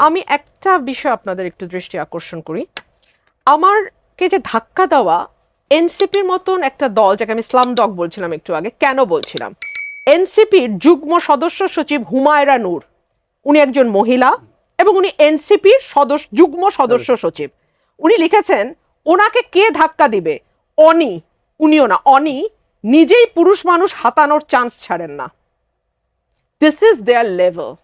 আমি একটা বিষয় আপনাদের একটু দৃষ্টি আকর্ষণ করি। আমারকে যে ধাক্কা দেওয়া এনসিপির মতন একটা দল যাকে আমি স্লাম ডগ বলছিলাম একটু আগে কেন বলছিলাম? এনসিপির যুগ্ম সদস্য সচিব হুমায়রা নূর উনি একজন মহিলা এবং উনি এনসিপির সদস্য যুগ্ম সদস্য সচিব। উনি লিখেছেন ওনাকে কে ধাক্কা দিবে? অনি। উনিও না অনি নিজেই পুরুষ মানুষ হাতানোর চান্স ছাড়েন না। This is their level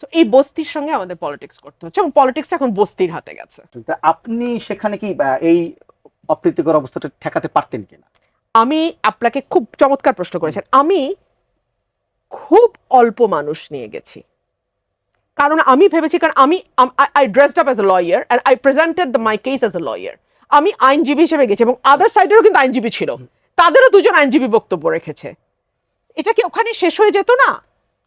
so এই বস্তির সঙ্গে আমাদের পলিটিক্স করতে হচ্ছে এবং পলিটিক্স এখন বস্তির হাতে গেছে। আপনি সেখানে কি এই অপ্রীতিকর অবস্থাটা ঠেকাতে পারতেন কিনা? আমি আপনাকে খুব চমৎকার প্রশ্ন করেছেন। আমি খুব অল্প মানুষ নিয়ে গেছি। কারণ আমি ভেবেছি কারণ আমি I dressed up as a lawyer and I presented the my case as a lawyer আমি আইনজীবী হিসেবে গেছি এবং আদার সাইডেরও কিন্তু আইনজীবী ছিল। তাদেরও দুজন আইনজীবী বক্তব্য রেখেছে। এটা কি ওখানে শেষ হয়ে যেত না?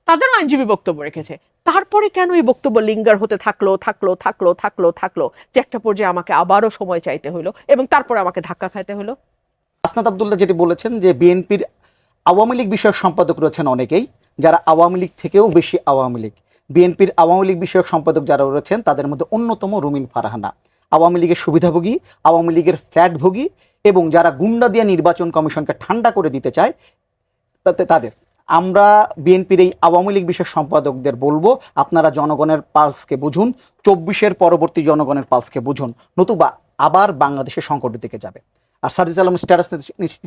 তাদেরও আইনজীবী বক্তব্য রেখেছে। তারপরে কেন এই বক্তব্য লিঙ্গার হতে থাকল থাকল থাকল থাকল থাকল, যে একটা পর্যায়ে আমাকে আবারও সময় চাইতে হলো এবং তারপরে আমাকে ধাক্কা খাইতে হলো আসনাদ আবদুল্লাহ যেটি বলেছেন যে বিএনপির আওয়ামী লীগ বিষয়ক সম্পাদক রয়েছেন অনেকেই, যারা আওয়ামী লীগ থেকেও বেশি আওয়ামী লীগ। বিএনপির আওয়ামী লীগ বিষয়ক সম্পাদক যারা রয়েছেন, তাদের মধ্যে অন্যতম রুমিন ফারহানা। আওয়ামী লীগের সুবিধাভোগী, আওয়ামী লীগের ফ্ল্যাটভোগী এবং যারা গুন্ডা দিয়ে নির্বাচন কমিশনকে ঠান্ডা করে দিতে চায়, তাতে তাদের। আমরা বিএনপির এই আওয়ামী লীগ বিশেষ সম্পাদকদের বলব আপনারা জনগণের পালসকে বুঝুন চব্বিশের পরবর্তী জনগণের পালসকে বুঝুন নতুবা আবার বাংলাদেশের সংকটের দিকে যাবে। আর সাজিদ আলম স্ট্যাটাস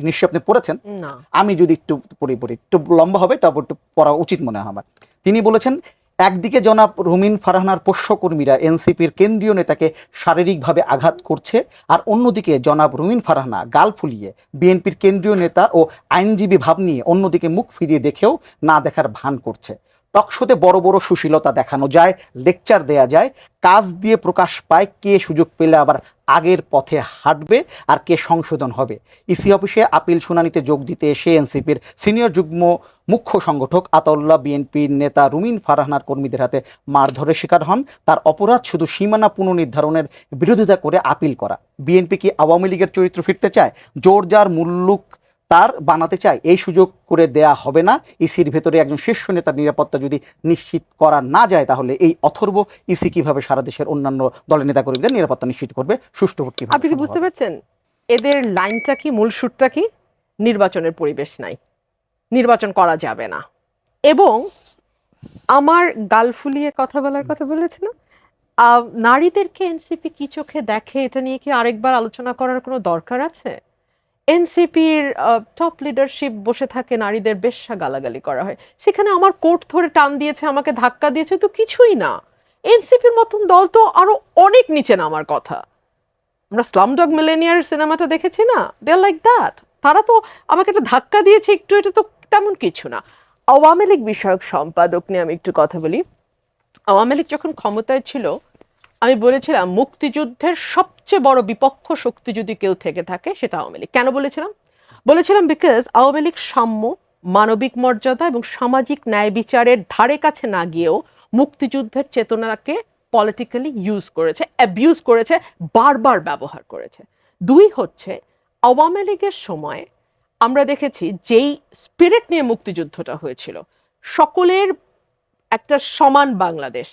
নিশ্চয়ই আপনি পড়েছেন? আমি যদি একটু পড়ি পড়ি একটু লম্বা হবে তারপর একটু পড়া উচিত মনে হয় আমার। তিনি বলেছেন একদিকে জনাব রুমিন ফারহানার পোষ্যকর্মীরা এনসিপির কেন্দ্রীয় নেতাকে শারীরিকভাবে আঘাত করছে, আর অন্যদিকে জনাব রুমিন ফারহানা গাল ফুলিয়ে বিএনপির কেন্দ্রীয় নেতা ও আইনজীবী ভাব নিয়ে অন্যদিকে মুখ ফিরিয়ে দেখেও না দেখার ভান করছে। টকশোতে বড় বড় সুশীলতা দেখানো যায়, লেকচার দেয়া যায়, কাজ দিয়ে প্রকাশ পায় কে সুযোগ পেলে আবার আগের পথে হাঁটবে আর কে সংশোধন হবে। ইসি অফিসে আপিল শুনানিতে যোগ দিতে এসে এনসিপির সিনিয়র যুগ্ম মুখ্য সংগঠক আতাউল্লাহ বিএনপির নেতা রুমিন ফারহানার কর্মীদের হাতে মারধরের শিকার হন। তার অপরাধ শুধু সীমানা পুনর্নির্ধারণের বিরোধিতা করে আপিল করা। বিএনপি কি আওয়ামী লীগের চরিত্র ফিরতে চায়? জোর যার মুল্লুক তার বানাতে চায় এই সুযোগ করে দেয়া হবে না। ইসির ভেতরে একজন শীর্ষ নেতার নিরাপত্তা যদি নিশ্চিত করা না যায় তাহলে এই অথর্ব ইসি কীভাবে সারা দেশের অন্যান্য দলের নেতা নেতাকর্মীদের নিরাপত্তা নিশ্চিত করবে? সুষ্ঠু ভোট আপনি কি বুঝতে? পারছেন? এদের লাইনটা কি মূল সুরটা কি? নির্বাচনের পরিবেশ নাই। নির্বাচন করা যাবে না। এবং আমার গাল ফুলিয়ে কথা বলার কথা বলেছে না আহ, নারীদেরকে এনসিপি কি চোখে দেখে এটা নিয়ে কি আরেকবার আলোচনা করার কোনো দরকার আছে? এনসিপির টপ লিডারশিপ বসে থাকে, নারীদের বেশ্যা গালাগালি করা হয়। সেখানে আমার কোর্ট ধরে টান দিয়েছে, আমাকে ধাক্কা দিয়েছে, তো কিছুই না। এনসিপির মতন দল তো আরও অনেক নিচে নামার কথা। আমরা স্লামডগ মিলেনিয়ার সিনেমাটা দেখেছি না? দে লাইক দ্যাট তারা তো আমাকে একটা ধাক্কা দিয়েছে, একটু এটা তো তেমন কিছু না। আওয়ামী লীগ বিষয়ক সম্পাদক নিয়ে আমি একটু কথা বলি। আওয়ামী লীগ যখন ক্ষমতায় ছিল আমি বলেছিলাম, মুক্তিযুদ্ধের সবচেয়ে বড় বিপক্ষ শক্তি যদি কেউ থেকে থাকে, সেটা আওয়ামী লীগ। কেন বলেছিলাম? বলেছিলাম বিকজ আওয়ামী লীগ সাম্য, মানবিক মর্যাদা এবং সামাজিক ন্যায় বিচারের ধারে কাছে না গিয়েও মুক্তিযুদ্ধের চেতনাকে পলিটিক্যালি ইউজ করেছে অ্যাবিউজ করেছে, বারবার ব্যবহার করেছে। দুই হচ্ছে, আওয়ামী লীগের সময় আমরা দেখেছি যেই স্পিরিট নিয়ে মুক্তিযুদ্ধটা হয়েছিল, সকলের একটা সমান বাংলাদেশ।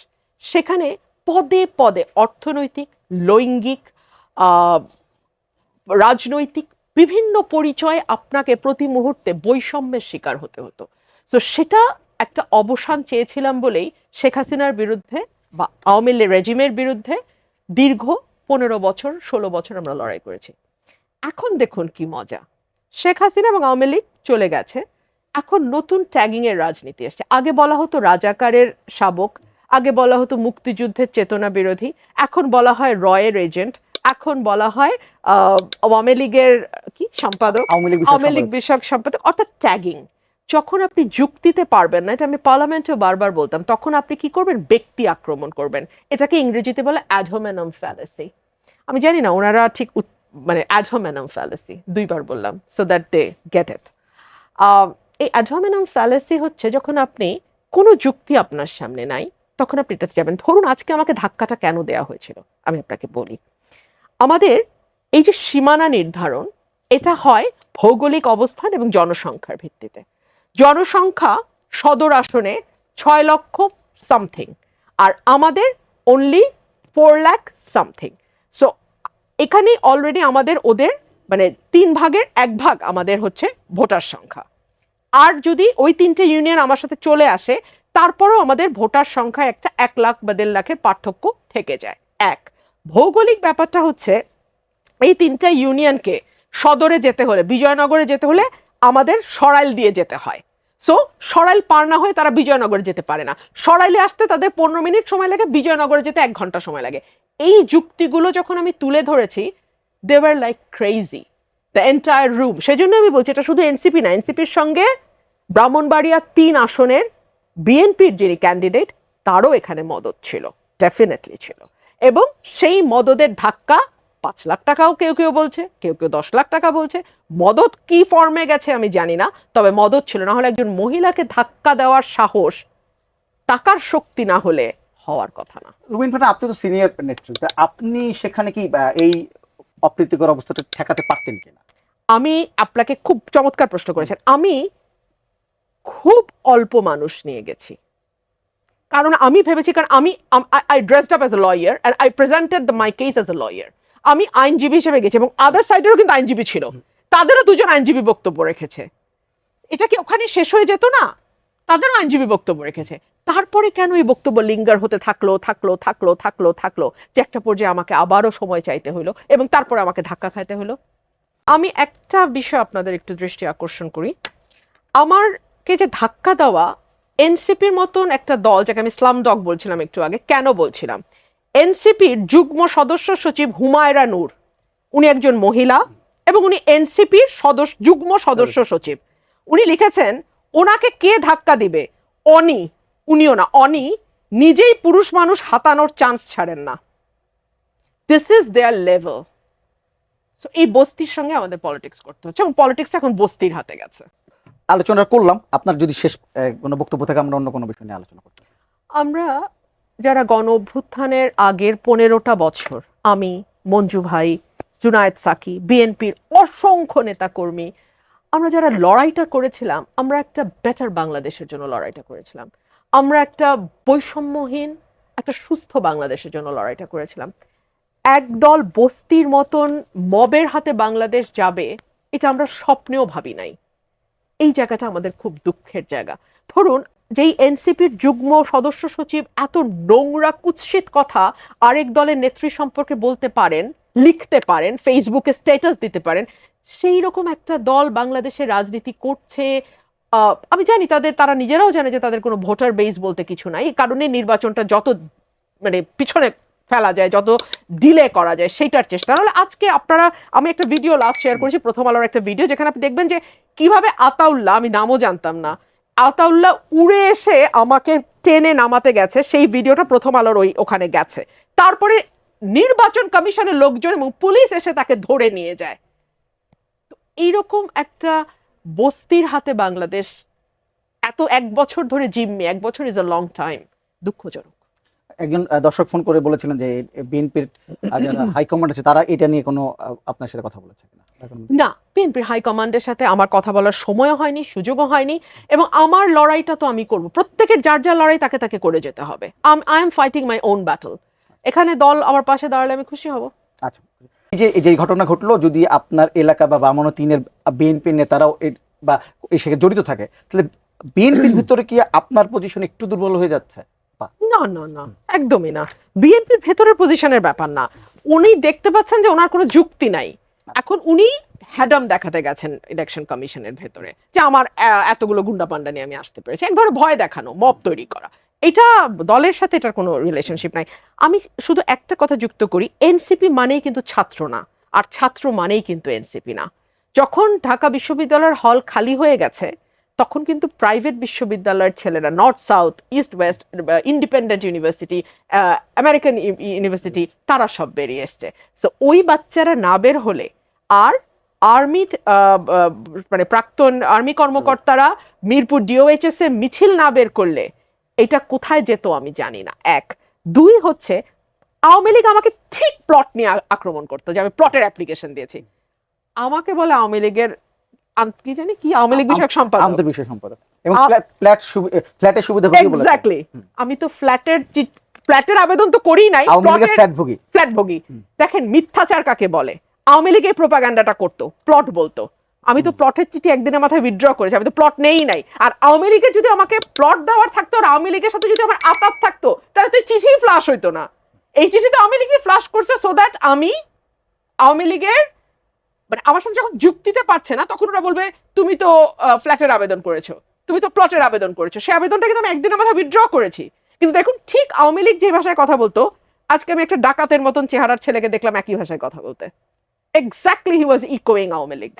সেখানে পদে পদে অর্থনৈতিক, লৈঙ্গিক রাজনৈতিক বিভিন্ন পরিচয়ে আপনাকে প্রতি মুহূর্তে বৈষম্যের শিকার হতে হতো। তো সেটা একটা অবসান চেয়েছিলাম বলেই শেখ হাসিনার বিরুদ্ধে বা আওয়ামী লীগ রেজিমের বিরুদ্ধে দীর্ঘ পনেরো বছর, ষোলো বছর আমরা লড়াই করেছি। এখন দেখুন কি মজা। শেখ হাসিনা এবং আওয়ামী লীগ চলে গেছে। এখন নতুন ট্যাগিংয়ের রাজনীতি আসছে। আগে বলা হতো রাজাকারের শাবক আগে বলা হতো মুক্তিযুদ্ধের চেতনা বিরোধী এখন বলা হয় রয়ের এজেন্ট এখন বলা হয় আওয়ামী লীগের কি সম্পাদক? আওয়ামী লীগ বিষয়ক সম্পাদক। অর্থাৎ ট্যাগিং যখন আপনি যুক্তিতে পারবেন না এটা আমি পার্লামেন্টেও বারবার বলতাম তখন আপনি কি করবেন? ব্যক্তি আক্রমণ করবেন। এটাকে ইংরেজিতে বলে অ্যাডহোমেনাম ফ্যালাসি আমি জানি না ওনারা ঠিক মানে অ্যাডহোমেনাম ফ্যালাসি দুইবার বললাম so that they get it এই অ্যাডহোমেনাম ফ্যালাসি হচ্ছে যখন আপনি কোনো যুক্তি আপনার সামনে নাই তখন আপনি এটাতে যাবেন। ধরুন আজকে আমাকে ধাক্কাটা কেন দেওয়া হয়েছিল? আমি আপনাকে বলি। আমাদের এই যে সীমানা নির্ধারণ, এটা হয় ভৌগোলিক অবস্থান এবং জনসংখ্যার ভিত্তিতে। জনসংখ্যা সদর আসনে ছয় লক্ষ সামথিং আর আমাদের only four lakh something so এখানে অলরেডি আমাদের ওদের মানে তিন ভাগের এক ভাগ আমাদের হচ্ছে ভোটার সংখ্যা। আর যদি ওই তিনটে ইউনিয়ন আমার সাথে চলে আসে তারপরেও আমাদের ভোটার সংখ্যা একটা এক লাখ বা দেড় লাখের পার্থক্য থেকে যায়। এক, ভৌগোলিক ব্যাপারটা হচ্ছে এই তিনটা ইউনিয়নকে সদরে যেতে হলে, বিজয়নগরে যেতে হলে আমাদের সরাইল দিয়ে যেতে হয়। সো সরাইল পার না হয়ে তারা বিজয়নগরে যেতে পারে না। সরাইলে আসতে তাদের পনেরো মিনিট সময় লাগে, বিজয়নগরে যেতে এক ঘণ্টা সময় লাগে। এই যুক্তিগুলো যখন আমি তুলে ধরেছি দেওয়ার like crazy the entire room সেজন্য আমি বলছি এটা শুধু এনসিপি না এনসিপির সঙ্গে ব্রাহ্মণবাড়িয়া তিন আসনের বিএনপির যিনি ক্যান্ডিডেট তারও এখানে মদত ছিল ডেফিনেটলি ছিল। এবং সেই মদদের ধাক্কা পাঁচ লাখ টাকাও কেউ কেউ বলছে কেউ কেউ দশ লাখ টাকা বলছে। মদত কি ফর্মে গেছে আমি জানি না তবে মদত ছিল না হলে একজন মহিলাকে ধাক্কা দেওয়ার সাহস টাকার শক্তি না হলে হওয়ার কথা না। রুবিন ফাটা আপনি তো সিনিয়র নেতৃত্ব আপনি সেখানে কি এই অপ্রীতিকর অবস্থাটা ঠেকাতে পারতেন কিনা? আমি আপনাকে খুব চমৎকার প্রশ্ন করেছেন। আমি খুব অল্প মানুষ নিয়ে গেছি। কারণ আমি ভেবেছি কারণ আমি I dressed up as a lawyer and I presented the my case as a lawyer আমি আইনজীবী হিসেবে গেছি এবং আদার সাইডেরও কিন্তু আইনজীবী ছিল। তাদেরও দুজন আইনজীবী বক্তব্য রেখেছে। এটা কি ওখানে শেষ হয়ে যেত না? তাদেরও আইনজীবী বক্তব্য রেখেছে। তারপরে কেন এই বক্তব্য লিঙ্গার হতে থাকল থাকল থাকল থাকল থাকল? যে একটা পর্যায়ে আমাকে আবারও সময় চাইতে হলো এবং তারপরে আমাকে ধাক্কা খাইতে হলো আমি একটা বিষয় আপনাদের একটু দৃষ্টি আকর্ষণ করি। আমারকে যে ধাক্কা দেওয়া এনসিপির মতন একটা দল যাকে আমি স্লাম ডগ বলছিলাম একটু আগে কেন বলছিলাম? এনসিপির যুগ্ম সদস্য সচিব হুমায়রা নূর উনি একজন মহিলা এবং উনি এনসিপির সদস্য যুগ্ম সদস্য সচিব। উনি লিখেছেন ওনাকে কে ধাক্কা দিবে? অনি। উনিও না অনি নিজেই পুরুষ মানুষ হাতানোর চান্স ছাড়েন না। This is their level so এই বস্তির সঙ্গে আমাদের পলিটিক্স করতে হচ্ছে এবং পলিটিক্স এখন বস্তির হাতে গেছে। আলোচনা করলাম। আপনার যদি শেষ কোনো বক্তব্য থাকে, আমরা অন্য কোনো বিষয় নিয়ে আলোচনা করতে আমরা যারা গণ অভ্যুত্থানের আগের পনেরোটা বছর, আমি, মঞ্জু ভাই, জুনায়েদ সাকি, বিএনপির অসংখ্য নেতাকর্মী, আমরা যারা লড়াইটা করেছিলাম, আমরা একটা বেটার বাংলাদেশের জন্য লড়াইটা করেছিলাম। আমরা একটা বৈষম্যহীন, একটা সুস্থ বাংলাদেশের জন্য লড়াইটা করেছিলাম। একদল বস্তির মতন মবের হাতে বাংলাদেশ যাবে, এটা আমরা স্বপ্নেও ভাবি নাই। এই জায়গাটা আমাদের খুব দুঃখের জায়গা। ধরুন, যেই এনসিপির যুগ্ম সদস্য সচিব এত নোংরা, কুৎসিত কথা আরেক দলের নেত্রী সম্পর্কে বলতে পারেন, লিখতে পারেন, ফেসবুকে স্ট্যাটাস দিতে পারেন, সেই রকম একটা দল বাংলাদেশের রাজনীতি করছে। আমি জানি তাদের, তারা নিজেরাও জানে যে তাদের কোনো ভোটার বেস বলতে কিছু নাই, এই কারণে নির্বাচনটা যত মানে পিছনে ফেলা যায়, যত ডিলে করা যায় সেইটার চেষ্টা। নাহলে আজকে আপনারা, আমি একটা ভিডিও লাস্ট শেয়ার করেছি, প্রথম আলোর একটা ভিডিও, যেখানে আপনি দেখবেন যে কীভাবে আতাউল্লাহ, আমি নামও জানতাম না, আতাউল্লাহ উড়ে এসে আমাকে টেনে নামাতে গেছে, সেই ভিডিওটা প্রথম আলোর ওই ওখানে গেছে। তারপরে নির্বাচন কমিশনের লোকজন এবং পুলিশ এসে তাকে ধরে নিয়ে যায়। এইরকম একটা বস্তির হাতে বাংলাদেশ, এত এক বছর ধরে জিম্মি, এক বছর ইজ আ লং টাইম দুঃখজনক। একজন দর্শক ফোন করে বলেছিলেন যে বিএনপির যারা হাইকমান্ড আছে তারা এটা নিয়ে কোনো আপনার সাথে কথা বলেছে না বিএনপির হাইকমান্ডের সাথে আমার কথা বলার সময়ও হয়নি সুযোগও হয়নি এবং আমার লড়াইটা তো আমি করব। প্রত্যেকের যার যার লড়াই তাকে তাকে করে যেতে হবে। I am fighting my own battle এখানে দল আমার পাশে দাঁড়ালে আমি খুশি হব। আচ্ছা এই যে এই যে ঘটনা ঘটলো যদি আপনার এলাকা বা বামন তিনের বিএনপির নেতারাও এর- বা এই সেখানে জড়িত থাকে তাহলে বিএনপির ভিতরে কি আপনার পজিশন একটু দুর্বল হয়ে যাচ্ছে? না না না একদমই না। বিএনপির ভেতরের পজিশনের ব্যাপার না। উনি দেখতে পাচ্ছেন যে ওনার কোনো যুক্তি নাই। এখন উনি হ্যাডাম দেখাতে গেছেন ইলেকশন কমিশনের ভেতরে যে আমার এতগুলো গুন্ডা পান্ডা নিয়ে আমি আসতে পেরেছি। এক ধরনের ভয় দেখানো মব তৈরি করা। এটা দলের সাথে এটার কোনো রিলেশনশিপ নাই। আমি শুধু একটা কথা যুক্ত করি এনসিপি মানেই কিন্তু ছাত্র না। আর ছাত্র মানেই কিন্তু এনসিপি না। যখন ঢাকা বিশ্ববিদ্যালয়ের হল খালি হয়ে গেছে তখন কিন্তু প্রাইভেট বিশ্ববিদ্যালয়ের ছেলেরা North South East West Independent University American University তারা সব বেরিয়ে এসছে। সো ওই বাচ্চারা না বের হলে আর আর্মি মানে প্রাক্তন আর্মি কর্মকর্তারা মিরপুর ডিওএইচএস এ মিছিল না বের করলে এটা কোথায় যেত আমি জানি না। এক। দুই হচ্ছে, আওয়ামী লীগ আমাকে ঠিক প্লট নিয়ে আক্রমণ করতো যে আমি প্লটের অ্যাপ্লিকেশন দিয়েছি। আমাকে বলে আওয়ামী লীগের কি জানি কি আওয়ামী লীগ বিষয়ক সম্পাদক? সম্পাদক। এবং ফ্ল্যাট ফ্ল্যাট ফ্ল্যাটের সুবিধা এক্স্যাক্টলি আমি তো ফ্ল্যাটের ফ্ল্যাটের আবেদন তো করি নাই লীগের ফ্ল্যাট ভোগী। ফ্ল্যাট ভোগী। দেখেন মিথ্যাচার কাকে বলে? আওয়ামী লীগ এই প্রোপাগান্ডাটা করতো প্লট বলতো। আমি তো প্লটের চিঠি একদিনের মাথায় উইথড্র করেছি আমি তো প্লট নেই নাই। আর আওয়ামী লীগের যদি আমাকে প্লট দেওয়ার থাকতো আর আওয়ামী লীগের সাথে যদি আমার আতাত থাকতো তাহলে তো চিঠি ফ্লাশ হইতো না। এই চিঠি তো আওয়ামী লীগই ফ্লাশ করছে সো দ্যাট আমি আওয়ামী লীগের মানে আমার সাথে যখন যুক্তিতে পারছে না, তখন ওরা বলবে, তুমি তো ফ্ল্যাটের আবেদন করেছ। তুমি তো প্লটের আবেদন করেছ। সেই আবেদনটা কিন্তু আমি একদিনের মাথায় উইথড্র করেছি। কিন্তু দেখুন, ঠিক আওয়ামী লীগ যে ভাষায় কথা বলতো, আজকে আমি একটা ডাকাতের মতন চেহারার ছেলেকে দেখলাম একই ভাষায় কথা বলতে। এক্স্যাক্টলি হি ওয়াজ ইকোয়িং আওয়ামী লীগ।